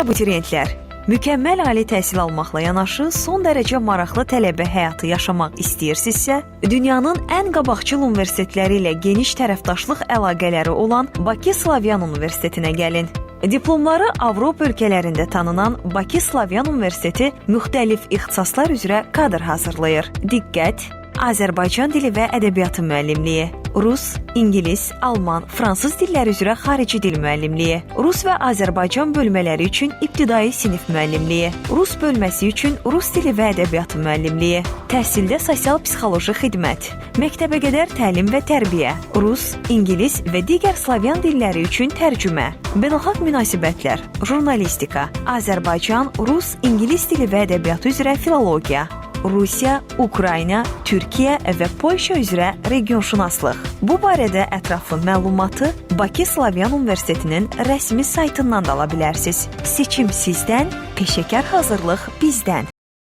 abituriyentlər, mükəmməl ali təhsil almaqla yanaşı son dərəcə maraqlı tələbə həyatı yaşamaq istəyirsinizsə, dünyanın ən qabaqcıl universitetləri ilə geniş tərəfdaşlıq əlaqələri olan Bakı Slavyan Universitetinə gəlin. Diplomları Avropa ölkələrində tanınan Bakı Slavyan Universiteti müxtəlif ixtisaslar üzrə kadr hazırlayır. Diqqət! Azərbaycan dili və ədəbiyyatı müəllimliyi, rus, ingilis, alman, fransız dilləri üzrə xarici dil müəllimliyi, rus və Azərbaycan bölmələri üçün ibtidai sinif müəllimliyi, rus bölməsi üçün rus dili və ədəbiyyatı müəllimliyi, təhsildə sosial-psixoloji xidmət, məktəbəqədər təlim və tərbiyə, rus, ingilis və digər slavyan dilləri üçün tərcümə, beynəlxalq münasibətlər, jurnalistika, Azərbaycan, rus, ingilis dili və ədəbiyyatı üzrə filologiya, Rusiya, Ukrayna, Türkiyə və Polşa üzrə regionşünaslıq. Bu barədə ətraflı məlumatı Bakı Slavyan Universitetinin rəsmi saytından da ala bilərsiniz. Seçim sizdən, peşəkar hazırlıq bizdən.